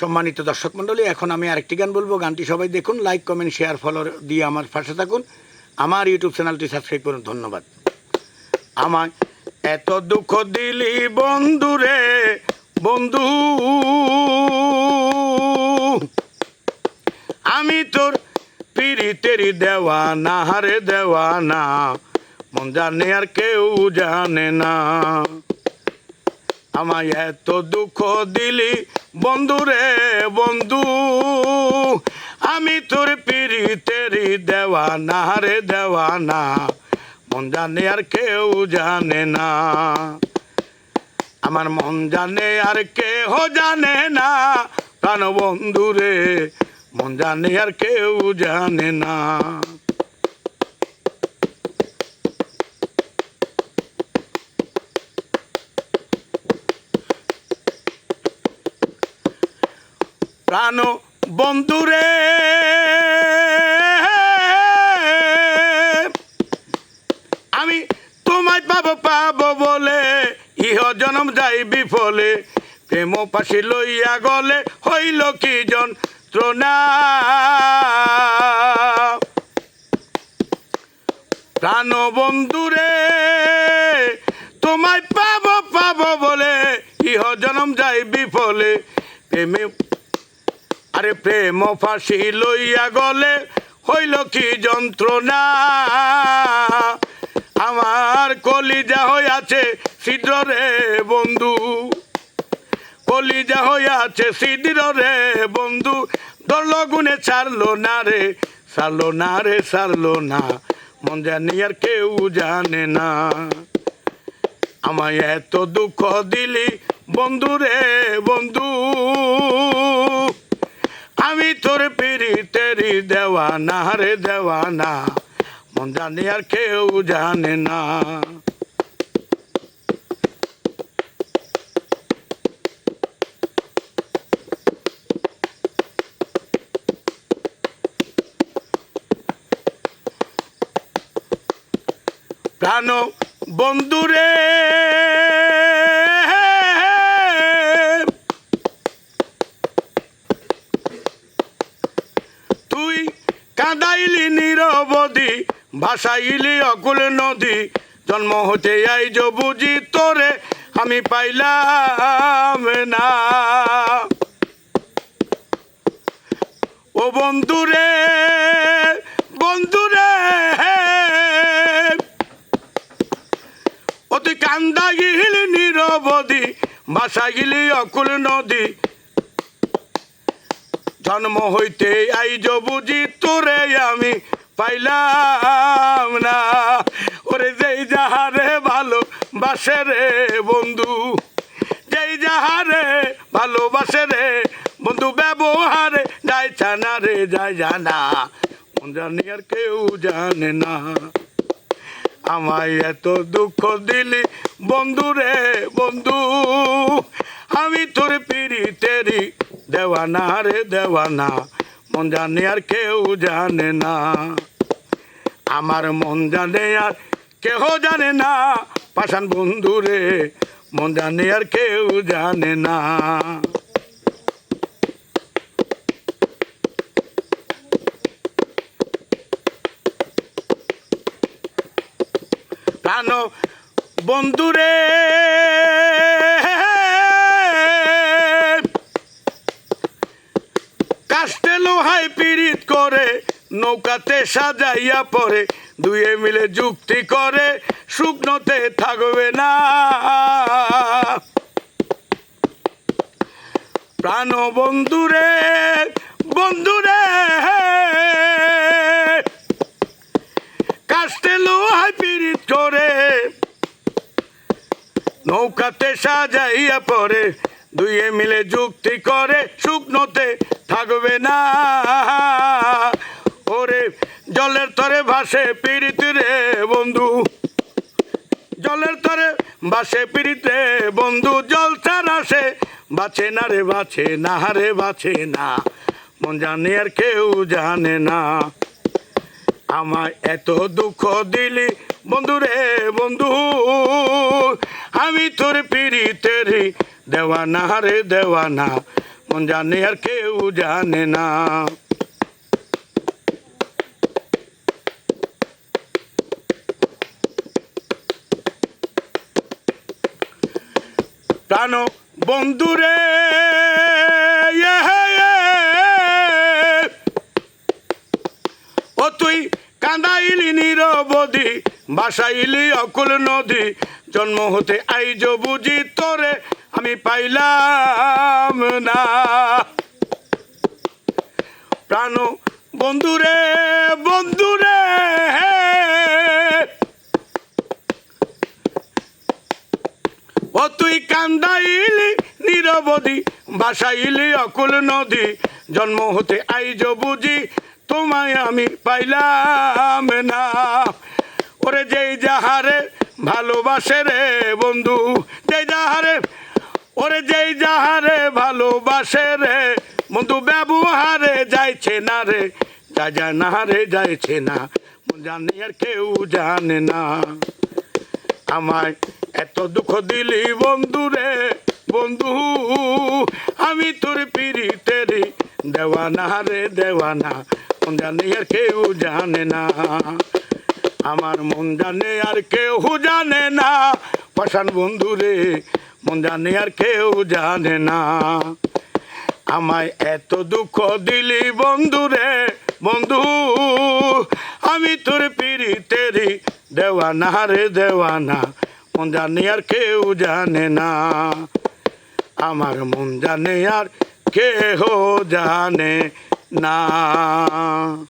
সম্মানিত দর্শক মণ্ডলী, এখন আমি আরেকটি গান বলব। গানটি সবাই দেখুন লাইক কমেন্ট শেয়ার ফলো দিয়ে আমার পাশে থাকুন। আমার ইউটিউব চ্যানেলটি সাবস্ক্রাইব করুন, ধন্যবাদ। আমার এত দুঃখ দিলি বন্ধু রে, বন্ধু। আমি তোর পিরিতেরি দেওয়া না হারে দেওয়া না মন জানে আর কেউ জানে না। আমায় এত দুঃখ দিলি, বন্ধু রে বন্ধু। আমি তোর পিরিতেরি দেওয়া না রে দেওয়া না মন জানে আর কেউ জানে না। আমার মন জানে আর কেহ জানে না প্রাণ বন্ধু রে, মন জানে আর কেউ জানে না। প্রাণ বন্ধুরে আমি তোমায় পাবো পাবো বলে, ইহ জনম যাই বিফলে। প্রেম পাশি লইয়া গলে হইল কি যন্ত্রণা। প্রাণ বন্ধুরে তোমায় পাবো পাবো বলে, ইহ জনম যাই বিফলে। প্রেমে আরে প্রেম ফাঁসি লইয়া গলে হইল কি যন্ত্রণা? আমার কলিজা হইয়াছে ছিদ্র রে বন্ধু। কলিজা হইয়াছে ছিদ্র রে বন্ধু। দল গুনে ছাড়লো না রে, ছাড়লো না রে, ছাড়লো না। মন জানি আর কেউ জানে না। আমায় এত দুঃখ দিলি বন্ধু রে বন্ধু। আমি তোর পিড়ি তেরি দেওয়া না রে দেওয়া না মন জানি আর কেউ জানে না। প্রাণ বন্ধুরে কাঁদাইলি নিরবধি ভাসাইলি অকুল নদী। জন্ম হতে আইজ বুঝি তোরে আমি পাইলাম না। ও বন্ধুরে বন্ধুরে, অতি কান্দা গিলি নিরবধি ভাষা গিলি অকুল নদী। জন্ম হইতে আইজ বুঝি তোরে আমি পাইলাম না। ওরে যেই যাহারে ভালো বাসে রে বন্ধু, যেই যাহারে ভালোবাসে রে বন্ধু, ব্যবহারে যাই জানা রে যায় জানা। জানি আর কেউ জানে না, আমায় এত দুঃখ দিলি বন্ধু রে বন্ধু, আমি তোর পিড়ি তেরি দেওয়ানা রে দেওয়ানা, মন জানে আর কেউ জানে না। আমার মন জানে আর কেহ জানে না পাশান বন্ধু রে, মন জানে আর কেউ জানে না। প্রাণ বন্ধুরে লোহায় পিরিত করে, নৌকাতে সাজাইয়া পরে দুয়ে মিলে যুক্তি করে, শুকনোতে থাকবে না। প্রাণ বন্ধুরে বন্ধুরে কাস্তে লোহায় পিরিত করে, নৌকাতে সাজাইয়া পরে দুইয়ে মিলে যুক্তি করে শুকনোতে থাকবে না। ওরে জলের তরে ভাসে পিরিত রে বন্ধু। জলের তরে বাসে পিড়িতে বন্ধু। জল আসে বাঁচে না রে, বাঁচে না হারে বাঁচে না। মন জানে আর কেউ জানে না। আমায় এত দুঃখ দিলি বন্ধু রে বন্ধু। আমি তোর পিড়ি পিড়িতেরি দেওয়ানা রে দেওয়ানা, মন জানে আর কেউ জানে না প্রাণ বন্ধুরে। ও তুই কান্দাইলি নিরবধি বাসাইলি অকুল নদী জন্ম হতে আইজ বুঝি তোরে আমি পাইলাম না। প্রাণ বন্ধুরে বন্ধুরে ও তুই কান্দাইলি, নিরবধি বাসাইলি অকুল নদী। জন্ম হতে আইজ বুঝি, তোমায় আমি পাইলাম না। ওরে যেই যাহারে ভালোবাসে রে বন্ধু, যেই যাহারে, ওরে যেই যাহারে ভালোবাসে রে বন্ধু, ব্যবহারে যাইছে না রে, যা যা না রে যাইছে না জানি আর কেউ জানে না। আমায় এত দুঃখ দিলি বন্ধু রে, বন্ধু, আমি তোর পিড়িতেরি দেওয়ানা রে দেওয়ানা জানে আর কেউ জানে না। আমার মন জানে আর কেউ জানে না। পাশান বন্ধু রে, মন জানে আর কেউ জানে না। আমায় এত দুঃখ দিলি বন্ধু রে, বন্ধু, আমি তোর পিড়িতেরি দেওয়ানা রে, দেওয়ানা। মন জানে আর কেউ জানে না। আমার মন জানে আর কেহ জানে না।